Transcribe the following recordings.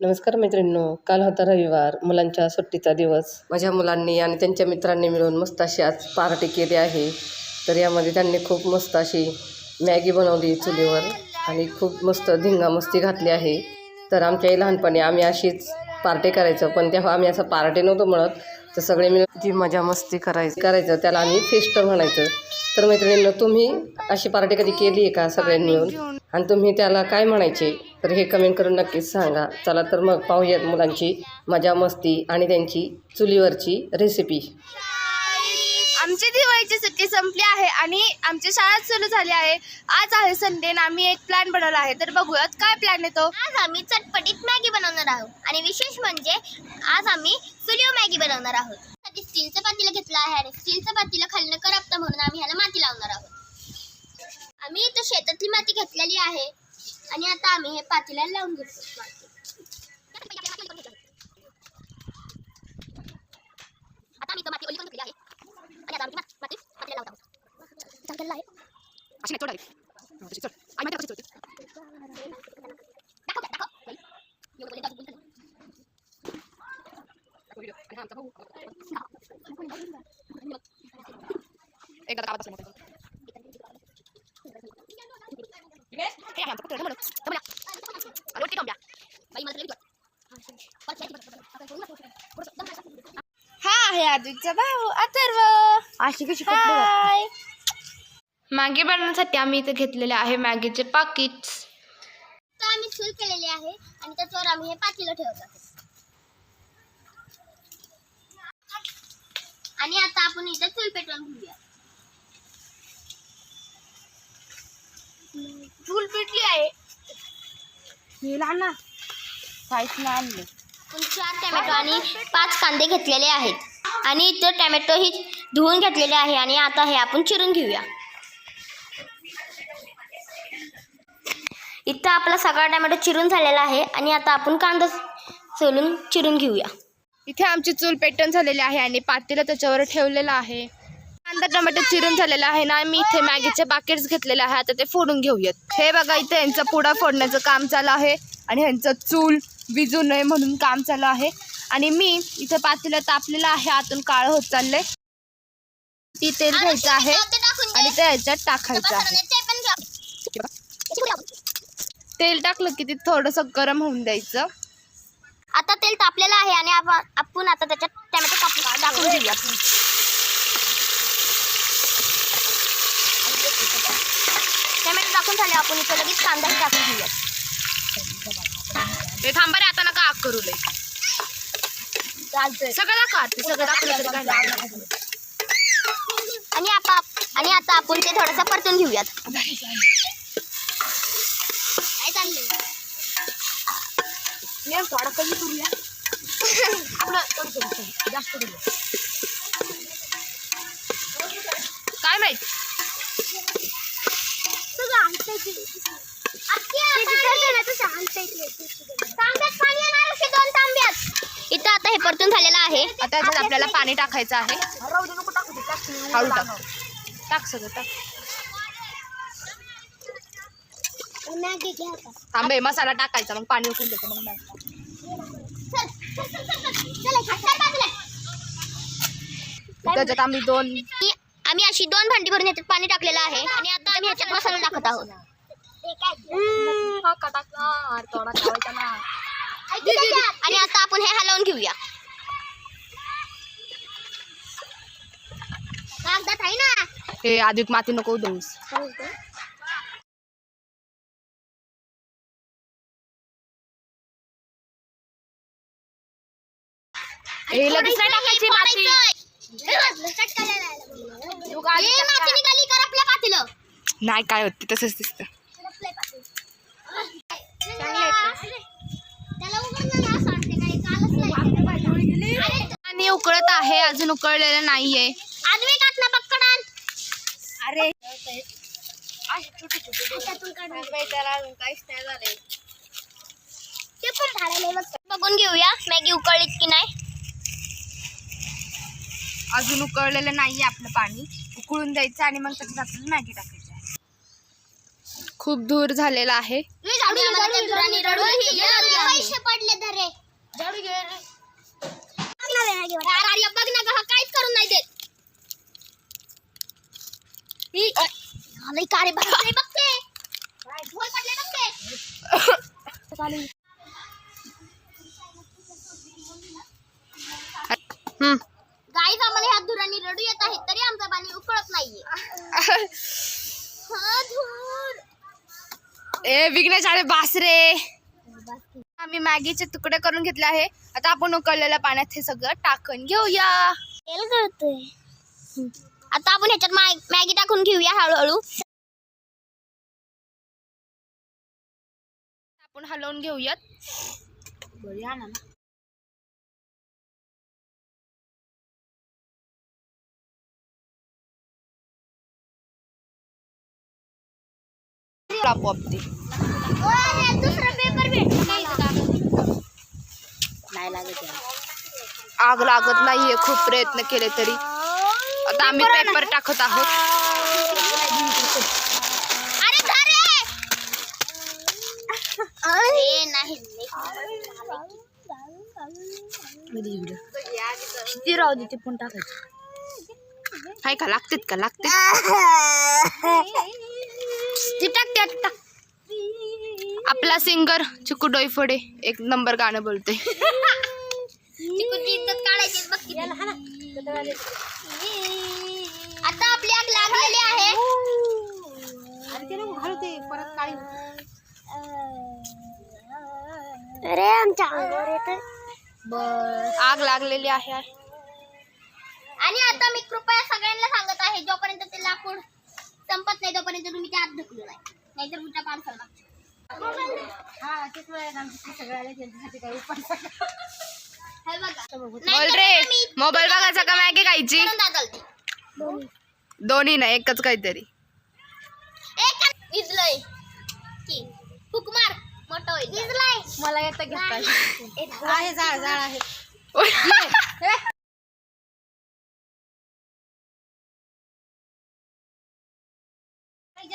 नमस्कार मैत्रिणींनो काल होता रविवार मुलांच्या सुट्टीचा दिवस. माझ्या मुलांनी आणि त्यांच्या मित्रांनी मिळून मस्त अशी आज पार्टी केली आहे. तर यामध्ये त्यांनी खूप मस्त अशी मॅगी बनवली चुलीवर आणि खूप मस्त धिंगामस्ती घातली आहे. तर आमच्याही लहानपणी आम्ही अशीच पार्टी करायचो पण तेव्हा आम्ही असं पार्टी नव्हतो म्हणत तर सगळे मिळून जी मजा मस्ती करायची करायचं त्याला आम्ही फेस्ट म्हणायचं. तर मैत्रिणींनो तुम्ही अशी पार्टी कधी केली आहे का सगळ्यांनी मिळून? आणि तुम्ही त्याला काय म्हणायचे? तर हे कमेंट करून नक्कीच सांगा. चला तर मग पाहूयात मुलांची मजा मस्ती आणि त्यांची चुलीवरची रेसिपी आमची दिवाळीची सुट्टी संपली आहे आणि आमची शाळा सुरू झाली आहे. आज आहे संडे आणि आम्ही एक प्लॅन बनवला आहे. तर बघूयात काय प्लॅन येतो. आज आम्ही चटपटीत मॅगी बनवणार आहोत. आणि विशेष म्हणजे आज आम्ही चुलीवर मॅगी बनवणार आहोत. साठी स्टीलचं पातीला घेतलं आहे आणि स्टीलचं पातीला खाल्लं करपतं म्हणून आम्ही ह्याला माती लावणार आहोत. आम्ही इथं शेतातली माती घेतलेली आहे. आणि आता आम्ही हे पातीला लावून घेतो माती. आता आम्ही इथं माती ओली करून घेतली आहे. आणि आता आम्ही ती माती पातीला लावत आहोत. चांगलं आहे. दाखव दाखव. एवढं बोलले, दाखव, बोलतो. हा आहे आदित्यचा भाऊ अथर्व. अशी कशी हाय मॅगी बनवण्यासाठी आम्ही इथे घेतलेले आहे मॅगीचे पाकिट्स तर आम्ही चूल केलेली आहे आणि त्याच्यावर आम्ही हे पातेलं ठेवत आहोत आणि आता आपण इथं चूल पेटवून घेऊया चूल पेटली आहे ना. काहीच नाही आणले. आपण चार टॅमॅटो आणि पाच कांदे घेतलेले आहेत. आणि इथं टॅमॅटो ही धुवून घेतलेले आहे आणि आता हे आपण चिरून घेऊया. इथं आपला सगळा टॅमॅटो चिरून झालेला आहे आणि आता आपण कांदा सोलून चिरून घेऊया. इथे आमची चूल पेटण झालेली आहे आणि पातेलं त्याच्यावर ठेवलेलं आहे. कांदा टोमॅटो चिरून झालेला आहे ना मी इथे मॅगीचे पाकिट्स घेतलेले आहे आता ते फोडून घेऊयात. हे बघा इथे यांचं पुडा फोडण्याचं काम चालू आहे आणि ह्यांचं चूल विजू नये म्हणून काम चालू आहे. आणि मी इथे पातेलं तापलेलं आहे आतून काळं होत चाललंय. ती तेल घ्यायचं आहे आणि ते ह्याच्यात टाकायचं आहे. तेल टाकलं की ते थोडंसं गरम होऊन द्यायचं. आता तेल तापलेलं आहे आणि आपण आपण आता त्याच्यात टॅमॅटो टाकून टाकून घेऊया टाकून झाले आपण इथं लगेच कांदा टाकून घेऊया ते थांबा रे आता नका आग करू लय. सगळं दाखवा ते सगळं दाखवलं तरी काय नाही. आणि आता आणि आता आपण ते थोडंसं परतून घेऊयात. काय चाललंय? थोडा कमी करूया? आपलं थोडं जास्त करूया काय माहीत इथं आता हे परतून झालेलं आहे. आता याच्यात आपल्याला पाणी टाकायचं आहे. हळू टाक. टाक. सगळं टाक. थांबे मसाला टाकायचा मग पाणी उकळून द्यायचं मग. त्याच्यात आम्ही दोन आम्ही अशी दोन भांडी भरून याच्यात पाणी टाकलेलं आहे. आणि आता आम्ही ह्याच्यात मसाला टाकत आहोत. आणि आता आपण हे हलवून घेऊया. कागदात आहे ना. हे अधिक माती नको देऊस हे लगेच नाही टाकायची माती. नाही काय होत तसंच दिसतं. पाणी उकळत आहे अजून उकळलेलं नाहीये. अरे. बघून घेऊया मॅगी उकळलीत की नाही? अजून उकळलेलं नाहीये आपलं पाणी. उकळून द्यायचं आणि मग त्याच्यात आपल्याला मॅगी टाकायची. खूप दूर झालेला आहे. काहीच करून नाही देत. हम्म. गाईज आम्हाला ह्या धुरांनी रडू येत आहे तरी आमचा पाणी उकळत नाहीये. धूर. ए विघ्नेश अरे बासरे आम्ही मॅगीचे तुकडे करून घेतले आहे. आता आपण उकळलेल्या पाण्यात हे सगळं टाकून घेऊया. तेल गळतोय. आता आपण ह्याच्यात मॅगी टाकून घेऊया हळूहळू. आपण हलवून घेऊयात. पेपर भेट नाही लागत आग लागत नाहीये खूप प्रयत्न केले तरी. आता आम्ही पेपर टाकत आहोत. किती राहू दे ते पण टाकायचं. हाय का लागतेत का लागते टाक टाक आपला सिंगर चिकू डोईफोडे एक नंबर गाणं बोलते. आता आपली आग लागलेली आहे. अरे आमच्या अंगावर येत आग लागलेली आहे. आणि आता मी कृपया सगळ्यांना सांगत आहे जोपर्यंत ते लाकूड संपत नाही तोपर्यंत तुम्ही ते आत ढकलू नाही नाहीतर उलटा पार्सल हे बघा. बोल नाहीतर रे ना मी मोबाईल बघायचा का मॅगी खायची. दोन्ही नाही एकच काहीतरी. एक विजलय की फुक मार मोठं होईल. विजलय मला येतं घेता आहे जाळ जाळ आहे.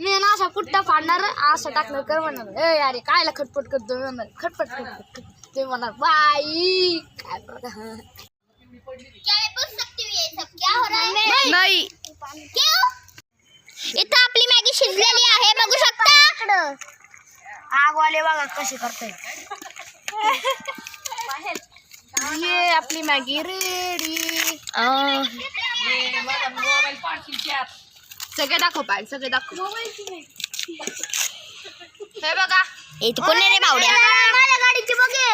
मी ना असा कुट्टा फाडणार असं टाकलं कर म्हणणार ए अरे कायला खटपट करतो मी म्हणणार खटपट खटपट ते म्हणणार बाई काय हूँ हो है नाही इथं आपली मॅगी शिजलेली आहे बघू शकता आगवाले बघा कसे करताय ये आपली मॅगी रेडी सगळे दाखव पाय सगळे दाखव. हे बघा. इथं कोण रे बावड्या? गाडीची बघे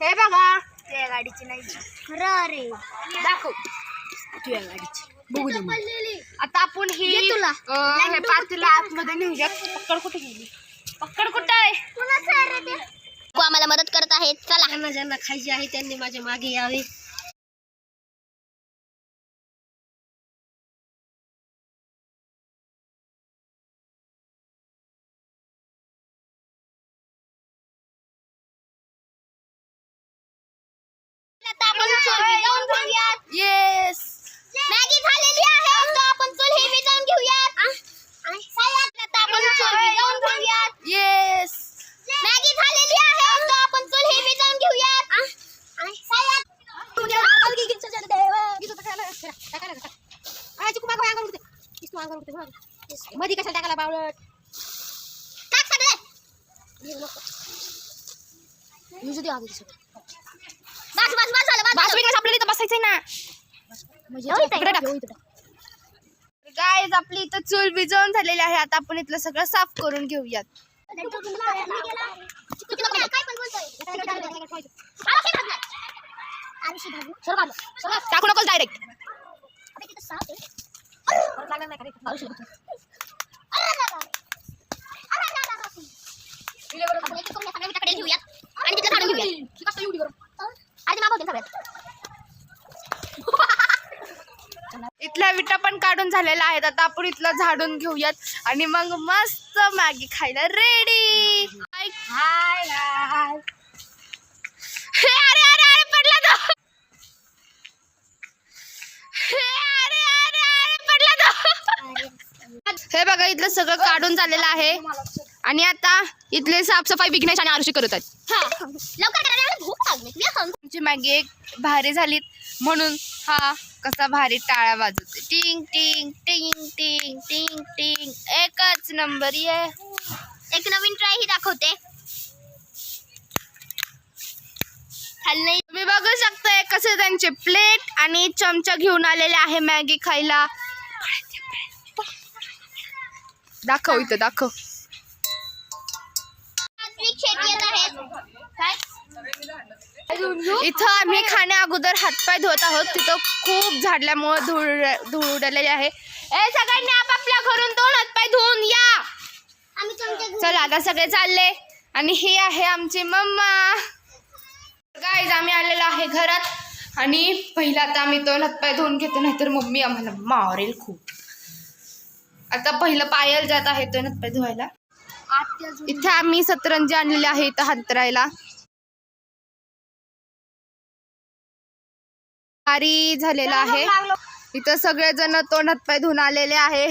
हे. बघा. त्या गाडीची नाही. खरं रे. दाखव. तुझ्या गाडीची. बघू दे. मला. आता आपण ही तुला. हे पातेलं आतमध्ये नेऊयात पक्कड कुठे गेली? पक्कड कुठे आहे? तू. आम्हाला मदत करत आहेत चला. ज्यांना खायची आहे त्यांनी माझ्या मागे यावे आता आपण चूल विझवून घेऊयात येस मॅगी झालेली आहे आता आपण चूल ही विझवून घेऊयात आता आपण चूल विझवून घेऊयात येस मॅगी झालेली आहे आता आपण चूल ही विझवून घेऊयात मध्ये कशाला टाकायला बावळट टाक सगळे बस बस बस झालं बस आपल्याला इथं बसायचंय ना? म्हणजे. इकडे टाक, टाक. आपली इथं चूल भिजवून झालेली आहे. आता आपण इथलं सगळं साफ करून घेऊयात. चिकूला काय पण आणि काढून घेऊयात इथल्या विटा पण काढून झालेल्या आहेत. आता आपण इथलं झाडून घेऊयात. आणि मग मस्त मॅगी खायला रेडी हाय हाय अरे अरे अरे पडला तो. अरे अरे अरे पडला तो. हे बघा इथलं सगळं काढून झालेलं आहे. आणि आता इथले साफसफाई विघ्नेश आणि आरुषी करत आहेत. हा. लवकर करा मला भूक लागली. मी खाऊन आमची मॅगी एक भारी झाली म्हणून हा कसा भारी टाळा वाजवते. टिंग टिंग टिंग टिंग टिंग टिंग. एकच नंबर ये. एक नवीन ट्राय ही दाखवते. खाल्लं तुम्ही बघू शकताय कसे त्यांचे प्लेट आणि चमचा घेऊन आलेले आहे मॅगी खायला. दाखव इथं दाखव. येत आहेत इथं आम्ही खाण्या अगोदर हातपाय धुवत आहोत. तिथं खूप झाडल्यामुळे धूळ धूळ उडलेली आहे. ए सगळ्यांनी आपापल्या घरून दोन हातपाय धुवून या. चला आता सगळे चालले. आणि ही आहे आमची मम्मा. गाईज आम्ही आलेलो आहे घरात. आणि पहिला आता आम्ही दोन हातपाय धुवून घेतो नाहीतर मम्मी आम्हाला मारेल खूप. आता पहिलं पायल जात आहे दोन हातपाय धुवायला. इथे आम्ही सतरंजी आणलेली आहे इथं हातरायला. भारी झालेला आहे. इथं सगळेजण तोंड हातपाय धुवून आलेले आहे.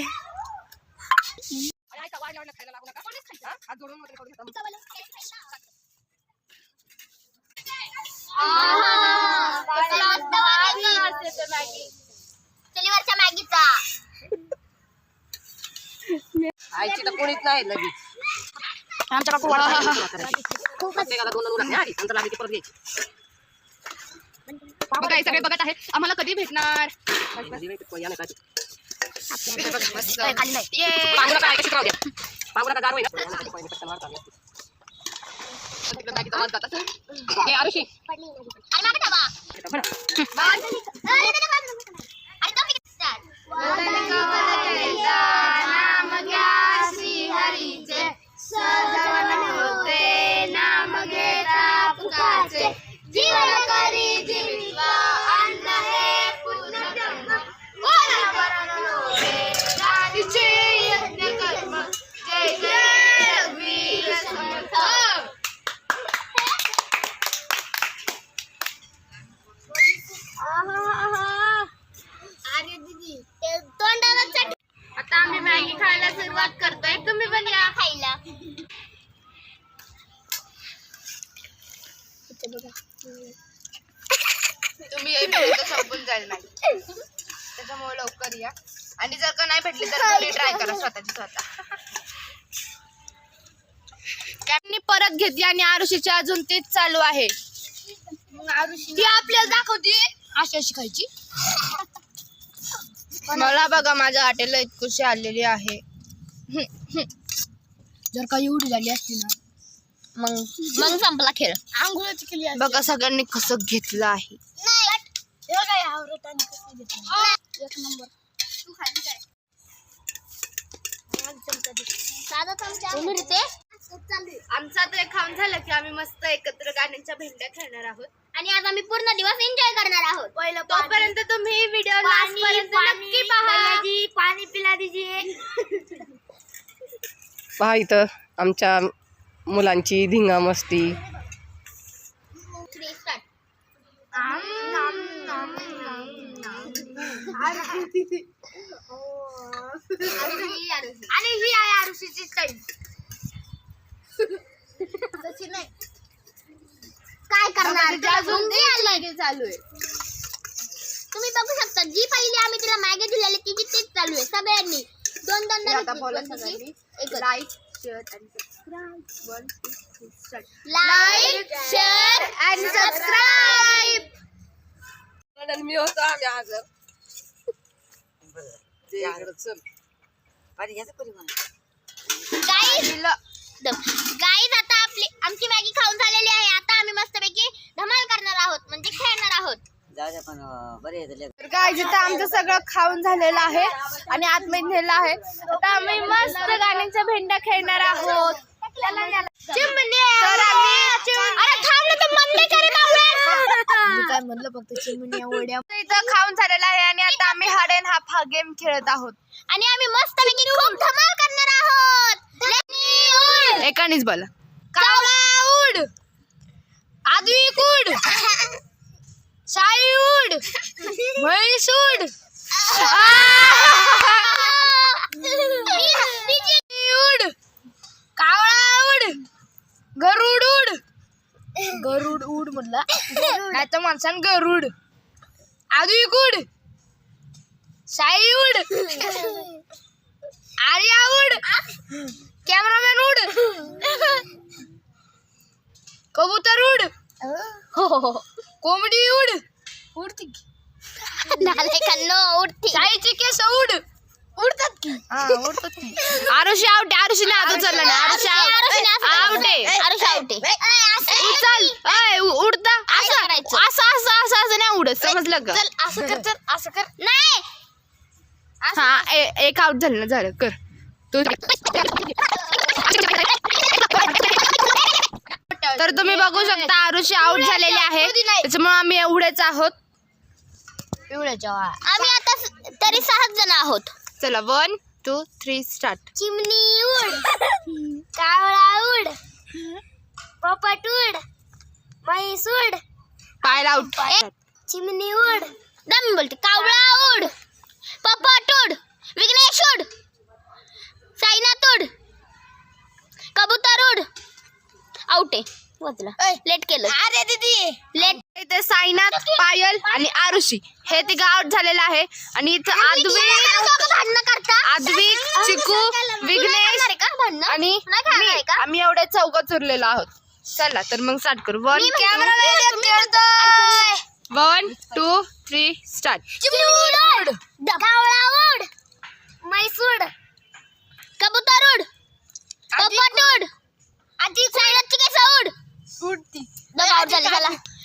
आईची तर कोणीच नाही लगेच. आमच्या काकू प्रत्येकाला दोन दोन लागते आधी नंतर लागली की परत घ्यायची बघा हे सगळे बघत आहे आम्हाला कधी भेटणार जाईल मॅगी त्याच्यामुळे लवकर या. आणि जर का नाही भेटली तर घरी ट्राय करा स्वतःची स्वतः. त्यांनी परत घेतली आणि आरुषीची अजून तीच चालू आहे. ती आपल्याला दाखवते. अशी अशी खायची. मला बघा माझ्या हॉटेलला इतकुशी आलेली आहे. जर का एवढी झाली असती ना. मग मग संपला खेळ. आंघोळाची केली असती. बघा सगळ्यांनी कसं घेतलं आहे. हे हे आवरत आणि कसं घेतलं. एक नंबर. तू खाली काय साधा चमचा. तुम्ही ते चालू आहे. आमचा तर खाऊन झालं की आम्ही मस्त एकत्र गाण्यांच्या भेंड्या खेळणार आहोत. आणि आज आम्ही पूर्ण दिवस एन्जॉय करणार आहोत. पहिलं तोपर्यंत तुम्ही व्हिडिओ लास्ट पर्यंत नक्की पहा. पाणी पिला दीजिए पहा इथं आमच्या मुलांची धिंगा मस्ती थ्री स्टार्ट आणि ही आहे आरुषीची स्टाईल काय करणार? तुला अजून गुंगी आली. चालू आहे. तुम्ही बघू शकता जी पहिली आम्ही तिला मॅगी दिलेली तिची तीच चालू आहे. सगळ्यांनी. दोन दोन आता. सगळ्यांनी. लाईक शेअर आणि सबस्क्राईब लाईक शेअर आणि सबस्क्राईब मी होतो आम्ही आज. चल. गाईज गाईज आता आपली आमची मॅगी खाऊन झालेली आहे. आता आम्ही मस्तपैकी धमाल करणार आहोत. म्हणजे खेळणार आहोत. तर काय जिथं आमचं सगळं खाऊन झालेलं आहे. आणि आतमध्ये नेलं आहे. आता आम्ही मस्त गाण्यांच्या भेंड्या खेळणार आहोत. तर आम्ही अरे थांब ना, तू मम्मी करे बावळट. म्हणलं फक्त चिमण्या उड्या इथं खाऊन झालेला आहे आणि आता आम्ही हाड अँड हाफ हा गेम खेळत आहोत. आणि आम्ही मस्त खूप धमाल करणार आहोत. एकानेच बोला कावळा उड. आद्विक उड. साई उड. म्हैस उड उड. कावळा उड. गरुड उड. गरुड उड म्हणला नाही तर माणसान गरुड. आद्विक उड साई उड आर्या उड कॅमेरामॅन उड कबूतर उड कोंबडी उड उडती की? नालायकांनो, उडती. साईचे केस उड उडतात की? उडतात की. आरुषी आउट आरुषीने आता चाललं ना आरुषी. आहे. आरुषी आहे. उचल अय, उडता असं असं करायचं. असं असं असं असं नाही उडत. समजलं का? चल असं कर चल असं कर. नाही. हा ए- एक आउट झालं ना झालं. कर. तू तर तुम्ही बघू शकता आरुषी आउट झालेली आहे. त्याच्यामुळे आम्ही एवढेच आहोत. पिवळ्याच्या आम्ही आता स- तरी सहाच जण आहोत. चला वन टू थ्री स्टार्ट चिमणी उड. कावळा उड. पोपट उड म्हैस उड पाय आउट चिमणी उड दम बोलते कावळा उड पोपट उड विघ्नेश उड साईनाथ उड कबूतर उड आउट लेट केलं. अरे दीदी. लेट इथे साईनाथ पायल आणि आरुषी. हे तिघं आउट झालेलं आहे. आणि इथं आद्विक आद्विक चिकू विघ्नेश आणि? आम्ही एवढे चौघ उरलेलो आहोत. चला तर मग स्टार्ट करू. One. One two three start चिमणी उड कावळा उड म्हैस उड कबूतर उड पोपट उड आधी साईनाथची केस उड उडती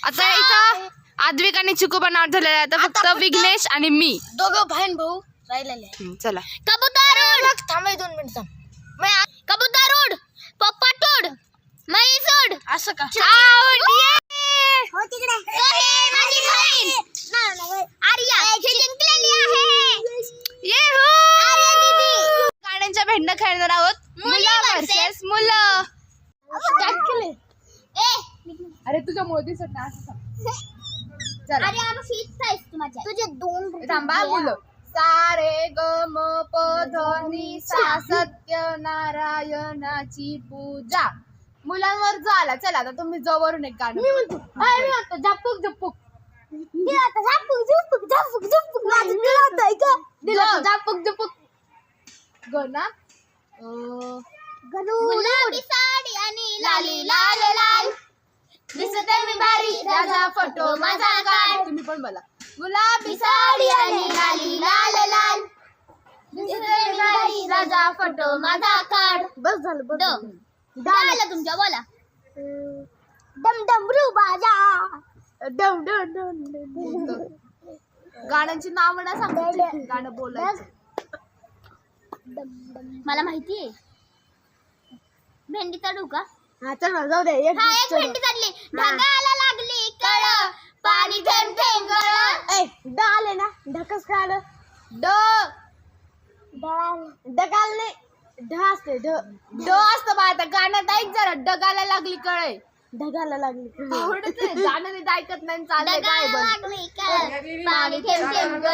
आता इथं आद्विक आणि चिकू पण आउट झालेले आता फक्त विघ्नेश आणि मी. दोघं बहीण भाऊ राहिलेले चला. कबूतर उड थांबाय दोन मिनिट थांब. मै- कबूतर म्हैस उड असं का? हो तिकडे. माझी बहीण. आर्या ही जिंकलेली आहे. ये आर्या दीदी. गाण्यांच्या भेंड खेळणार आहोत. मुली ए. अरे तुझ्या मोदी असं अरे आम्ही शीत आहेस तू माझ्या. तुझे दोन थांबा मुलं सारे ग म प ध नि सा सत्यनारायणाची पूजा. मुलांवर झाला. चला आता तुम्ही जवळून एक गाणं मी म्हणतो. मी म्हणतो. झपूक झपूक. झपूक झपूक ग. ना अं, गुलाबी साडी आणि लाली लाल लाल. दिसते मी भारी. राजा फोटो माझा काढ. तुम्ही पण बोला. गुलाबी साडी आणि लाली लाल लाल. दिसते मी भारी, राजा फोटो माझा काढ. बस झालं बस ड झालं. तुमच्या बोला. दम डमरू बाजा डम डम डम डम. गाण्यांची नावं ना सांगायची गाणं बोलायचं. मला माहिती आहे भेंडी चढू का हा चल ना, जाऊ दे एक हा एक भेंडी चढली ढगाला लागली कळ. पाणी थेंब थेंब गळ ए ड आले ना ढकस काय आलं ड डगाल नाही ढ असते ढ. ड असतं बा आता. गाण्यात ऐक जरा. डगाला लागली कळे ढगाला लागली आवडत नाही गाणं नीट ऐकत नाही चाललंय काय पाणी. थेंब थेंब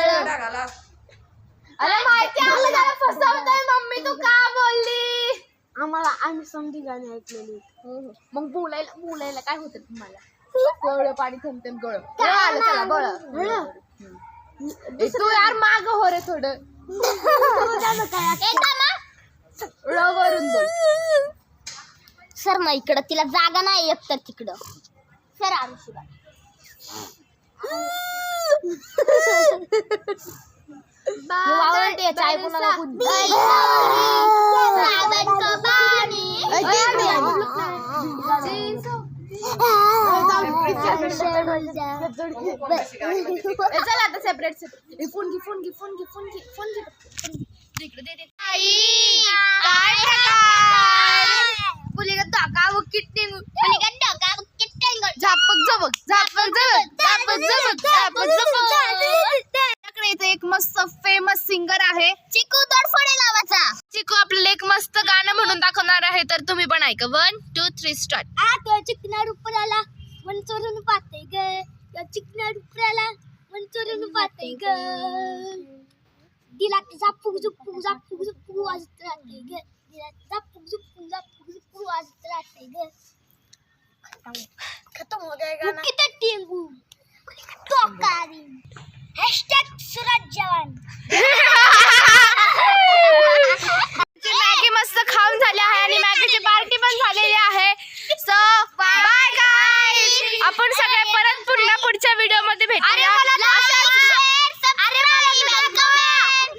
अरे माहिती आहे जरा फसवतोय. मम्मी तू का बोलली? आम्हाला आम्ही समधी गाणी ऐकलेली मग बोलायला बोलायला काय होतं तुम्हाला? गळ पाणी थेंब थेंब गळ आलं चला ए, तू यार माग हो रे थोडं. थांबा. ळ वरून बोल सर ना इकडं तिला जागा नाही एक तर तिकडं सर आरुषी आवडते चाय कोणाला ए, चला आता सेपरेट फोन घे फोन घे फोन घे फोन घे फोन घे पुलिका धोका किट्टिंग पुलिका धोका झापक झापक झापक झापक आपल्याकडे इथे एक मस्त फेमस सिंगर आहे. चिकू तोडफोडे लावाचा चिकू आपल्याला एक मस्त गाणं म्हणून दाखवणार आहे तर तुम्ही पण ऐका. वन टू थ्री स्टार्ट आ तो चिकना रुपराला मन चोरून पाहते ग. चिकना रुपराला मन चोरून पाहते ग. दिला की झापूक झुपूक झापूक झुपूक वाजत राहते ग दिला झापूक झुपूक झापूक झुपूक वाजत राहते ग खतम हो जाएगा ना कितना टेंगू तो कारी हॅशटॅग सुरज जवान मॅगी मस्त खाऊन झाली आहे आणि मॅगीची पार्टी पण झालेली आहे. सो आपण सगळे परत पुन्हा पुढच्या व्हिडिओमध्ये भेटूया. अरे मला अरे मला